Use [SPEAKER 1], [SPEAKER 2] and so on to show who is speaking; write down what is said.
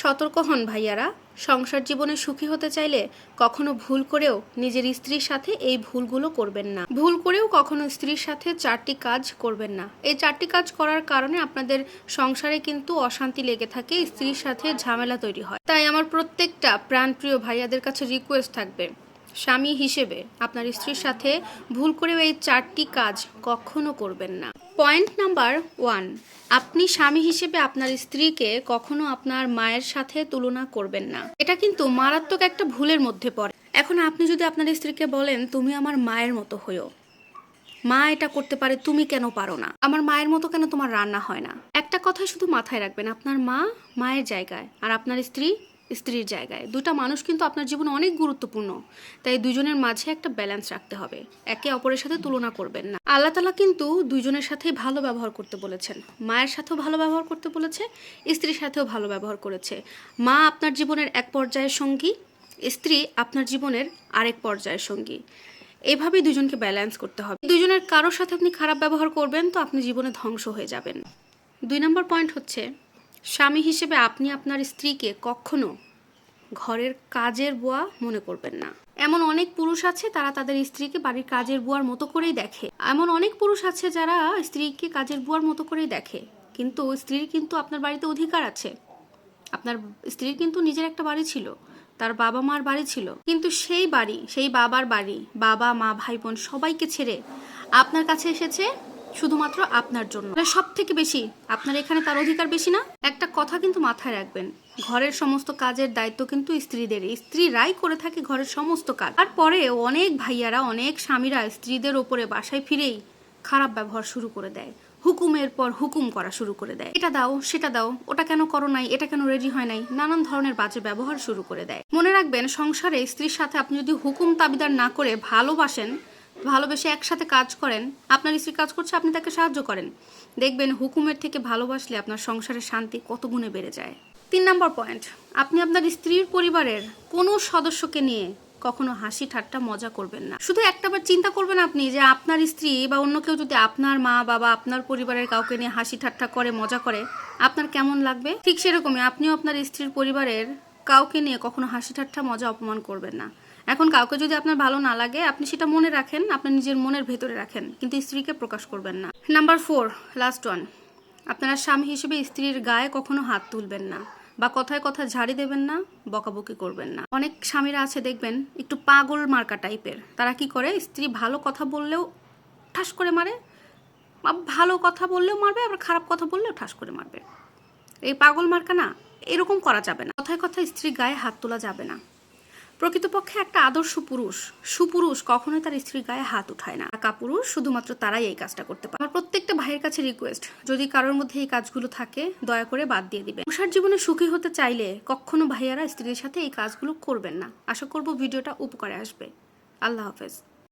[SPEAKER 1] সতর্ক হন ভাইয়ারা। সংসার জীবনে সুখী হতে চাইলে কখনো ভুল করেও নিজের স্ত্রীর সাথে এই ভুলগুলো করবেন না। ভুল করেও কখনো স্ত্রীর সাথে চারটি কাজ করবেন না। এই চারটি কাজ করার কারণে আপনাদের সংসারে কিন্তু অশান্তি লেগে থাকে, স্ত্রীর সাথে ঝামেলা তৈরি হয়। তাই আমার প্রত্যেকটা প্রাণপ্রিয় ভাইয়াদের কাছে রিকোয়েস্ট থাকবে, স্বামী হিসেবে আপনার স্ত্রীর সাথে ভুল করেও এই চারটি কাজ কখনো করবেন না। পয়েন্ট নাম্বার ওয়ান আপনি স্বামী হিসেবে আপনার স্ত্রীকে কখনো আপনার মায়ের সাথে তুলনা করবেন না। এটা কিন্তু মারাত্মক একটা ভুলের মধ্যে পড়ে। এখন আপনি যদি আপনার স্ত্রীকে বলেন, তুমি আমার মায়ের মতো হইও মা এটা করতে পারে, তুমি কেন পারো না? আমার মায়ের মতো কেন তোমার রান্না হয় না? একটা কথা শুধু মাথায় রাখবেন, আপনার মা মায়ের জায়গায়, আর আপনার স্ত্রী স্ত্রীর জায়গায়। দুটা মানুষ কিন্তু আপনার জীবনে অনেক গুরুত্বপূর্ণ। তাই দুজনের মাঝে একটা ব্যালেন্স রাখতে হবে। একে অপরের সাথে তুলনা করবেন না। আল্লাহ তালা কিন্তু দুজনের সাথেই ভালো ব্যবহার করতে বলেছেন। মায়ের সাথেও ভালো ব্যবহার করতে বলেছে, স্ত্রীর সাথেও ভালো ব্যবহার করেছে। মা আপনার জীবনের এক পর্যায়ের সঙ্গী, স্ত্রী আপনার জীবনের আরেক পর্যায়ের সঙ্গী। এভাবেই দুজনকে ব্যালেন্স করতে হবে। দুজনের কারোর সাথে আপনি খারাপ ব্যবহার করবেন তো আপনি জীবনে ধ্বংস হয়ে যাবেন। দুই নম্বর পয়েন্ট হচ্ছে স্বামী হিসেবে আপনি আপনার স্ত্রীকে কখনো ঘরের কাজের বুয়া মনে করবেন না। এমন অনেক পুরুষ আছে, তারা তাদের স্ত্রীকে বাড়ির কাজের বুয়ার মতো করেই দেখে। এমন অনেক পুরুষ আছে যারা স্ত্রীকে কাজের বুয়ার মতো করেই দেখে। কিন্তু স্ত্রীর কিন্তু আপনার বাড়িতে অধিকার আছে। আপনার স্ত্রীর কিন্তু নিজের একটা বাড়ি ছিল, তার বাবা মার বাড়ি ছিল। কিন্তু সেই বাড়ি, সেই বাবার বাড়ি, বাবা, মা, ভাই, বোন সবাইকে ছেড়ে আপনার কাছে এসেছে শুধুমাত্র আপনার জন্য। সব থেকে বেশি আপনার এখানে তার অধিকার বেশি না? একটা কথা কিন্তু মাথায় রাখবেন, ঘরের সমস্ত কাজের দায়িত্ব কিন্তু স্ত্রীদের। স্ত্রীরাই করে থাকে ঘরের সমস্ত কাজ। আর তারপরে অনেক ভাইয়ারা, অনেক স্বামীরা স্ত্রীদের ওপরে বাসায় ফিরেই খারাপ ব্যবহার শুরু করে দেয়। হুকুমের পর হুকুম করা শুরু করে দেয়। এটা দাও, সেটা দাও, ওটা কেন করো নাই, এটা কেন রেডি হয় নাই? নানান ধরনের বাজে ব্যবহার শুরু করে দেয়। মনে রাখবেন, সংসারে স্ত্রীর সাথে আপনি যদি হুকুম তাবিদার না করে ভালোবাসেন ভালোবেসে একসাথে কাজ করেন, আপনার স্ত্রী কাজ করছে, আপনি তাকে সাহায্য করেন। দেখবেন হুকুমের থেকে ভালোবাসলে আপনার সংসারের শান্তি কত গুণে বেড়ে যায়। তিন নম্বর পয়েন্ট, আপনি আপনার স্ত্রীর পরিবারের কোনো সদস্যকে নিয়ে কখনো হাসি ঠাট্টা মজা করবেন না। শুধু একটাবার চিন্তা করবেন আপনি যে আপনার স্ত্রী বা অন্য কেউ যদি আপনার মা বাবা আপনার পরিবারের কাউকে নিয়ে হাসি ঠাট্টা করে, মজা করে, আপনার কেমন লাগবে? ঠিক সেরকমই আপনিও আপনার স্ত্রীর পরিবারের কাউকে নিয়ে কখনো হাসি ঠাট্টা, মজা, অপমান করবেন না। এখন কাউকে যদি আপনার ভালো না লাগে, আপনি সেটা মনে রাখেন, আপনার নিজের মনের ভেতরে রাখেন, কিন্তু স্ত্রীকে প্রকাশ করবেন না। নাম্বার ফোর লাস্ট ওয়ান আপনারা স্বামী হিসেবে স্ত্রীর গায়ে কখনো হাত তুলবেন না বা কথায় কথা ঝাড়ি দেবেন না, বকাবকি করবেন না। অনেক স্বামীরা আছে, দেখবেন, একটু পাগল মার্কা টাইপের। তারা কি করে? স্ত্রী ভালো কথা বললেও ঠাস করে মারে, বা ভালো কথা বললেও মারবে, আবার খারাপ কথা বললেও ঠাস করে মারবে। এই পাগল মার্কা না, এরকম করা যাবে না। কথায় কথায় স্ত্রী গায়ে হাত তোলা যাবে না। প্রকৃতপক্ষে একটা আদর্শ পুরুষ। সুপুরুষ কখনো তার স্ত্রীর গায়ে হাত উঠায় না। কাপুরুষ শুধুমাত্র তারাই এই কাজটা করতে পারে। আমার প্রত্যেকটা ভাইয়ের কাছে রিকোয়েস্ট যদি কারোর মধ্যে এই কাজগুলো থাকে, দয়া করে বাদ দিয়ে দিবে সংসার জীবনে সুখী হতে চাইলে কখনো ভাইয়ারা স্ত্রীর সাথে এই কাজগুলো করবেন না। আশা করব ভিডিওটা উপকারে আসবে। আল্লাহ হাফেজ।